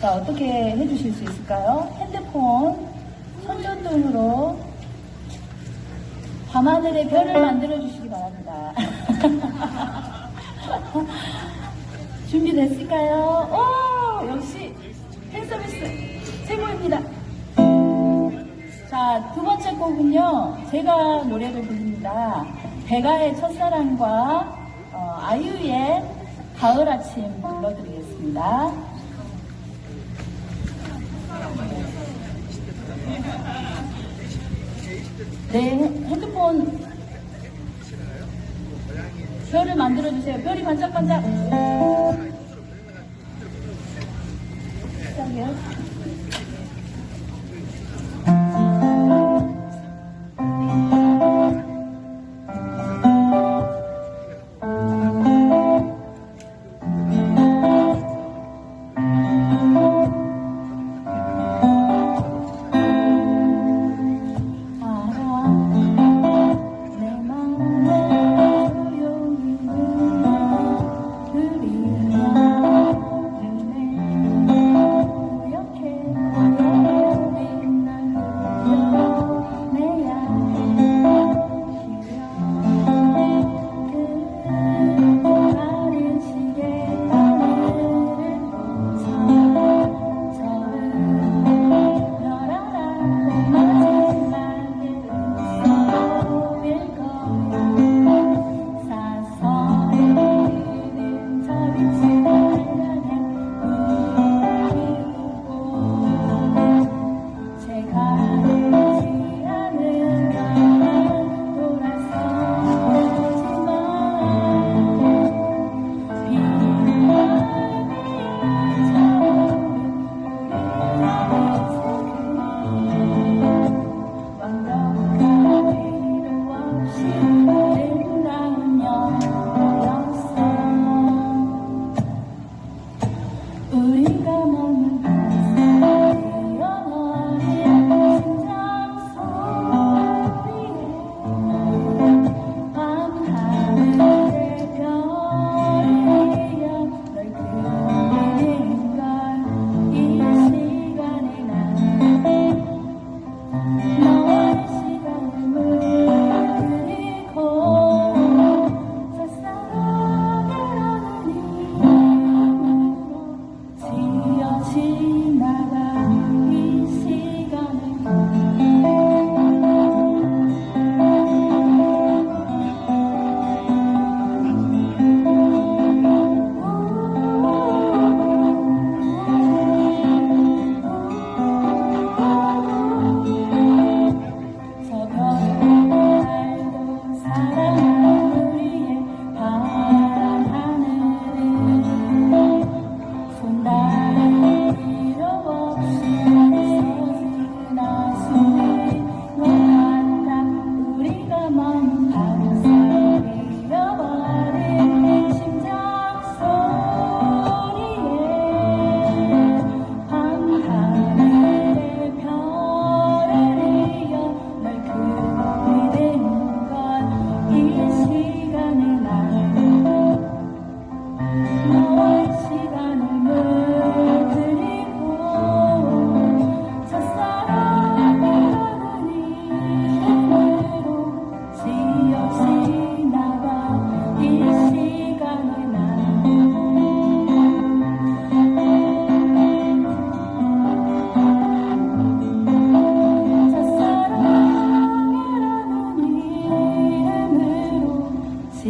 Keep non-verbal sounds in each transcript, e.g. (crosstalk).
자, 어떻게 해주실 수 있을까요? 핸드폰 손전등으로 밤하늘의 별을 만들어 주시기 바랍니다. (laughs) 준비됐을까요? 오, 역시 팬서비스 최고입니다. 자, 두 번째 곡은요, 제가 노래를 부릅니다. 배가의 첫사랑과 어, 아이유의 가을 아침 불러드리겠습니다. 네, 핸드폰 별을 만들어주세요. 별이 반짝반짝. 시작이요.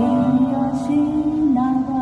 이것이 나가